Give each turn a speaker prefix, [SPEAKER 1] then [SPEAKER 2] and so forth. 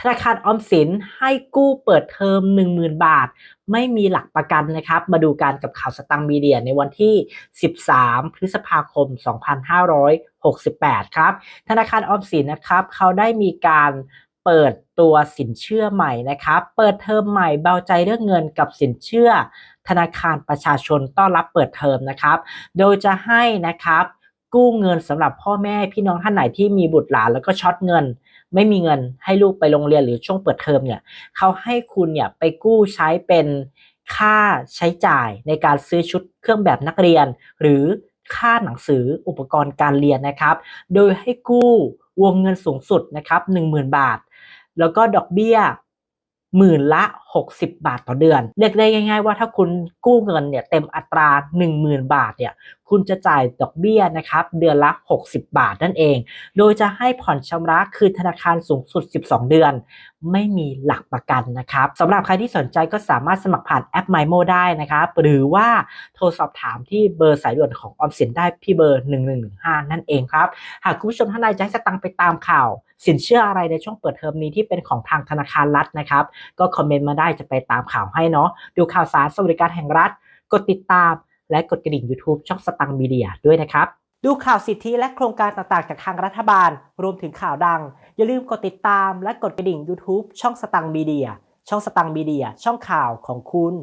[SPEAKER 1] ธนาคารออมสินให้กู้เปิดเทอม 10,000 บาท ไม่มีหลักประกันนะครับ มาดูการกับข่าวสตังค์มีเดียในวันที่ 13 พฤษภาคม 2568 ครับ ธนาคารออมสินนะครับ เขาได้มีการเปิดตัวสินเชื่อใหม่นะครับ เปิดเทอมใหม่เบาใจเรื่องเงินกับสินเชื่อ ธนาคารประชาชนต้อนรับเปิดเทอมนะครับ โดยจะให้นะครับ กู้เงินสำหรับพ่อแม่พี่น้องท่านไหนที่มีบุตรหลานแล้วก็ช็อตเงิน ไม่มีเงินให้ลูกไปโรงเรียนหรือช่วงเปิดเทอมเนี่ยเขาให้คุณเนี่ยไปกู้ใช้เป็นค่าใช้จ่ายในการซื้อชุดเครื่องแบบนักเรียน หรือค่าหนังสืออุปกรณ์การเรียนนะครับ โดยให้กู้วงเงินสูงสุดนะครับ10,000 บาท แล้วก็ดอกเบี้ยหมื่นละ60 บาทต่อเดือน เรียกได้ง่าย ๆ ว่าถ้าคุณกู้เงินเนี่ยเต็มอัตรา 10,000 บาทเนี่ยคุณจะจ่ายดอกเบี้ยนะครับเดือนละ 60 บาทนั่นเอง โดยจะให้ผ่อนชำระคืนธนาคารสูงสุด 12 เดือน ไม่มีหลักประกันนะครับสำหรับใครที่สนใจก็สามารถสมัครผ่านแอป MyMo ได้นะครับ หรือว่าโทรสอบถามที่เบอร์สายด่วนของออมสินได้ที่เบอร์ 1115 นั่นเองครับ หากคุณผู้ชมท่านใดจะให้สตังค์ไปตามข่าว สินเชื่ออะไรในช่วงเปิดเทอมนี้ที่เป็นของทางธนาคารรัฐนะครับ ก็คอมเมนต์มาได้จะไปตามข่าวให้เนาะดูข่าวสารสวัสดิการแห่งรัฐ กดติดตาม และกดกระดิ่ง YouTube ช่องสตังมีเดียด้วยนะครับ ดูข่าวสิทธิและโครงการต่างๆ จากทางรัฐบาล รวมถึงข่าวดัง อย่าลืมกดติดตามและกดกระดิ่ง YouTube ช่องสตังมีเดียช่องสตังมีเดียช่องข่าวของคุณ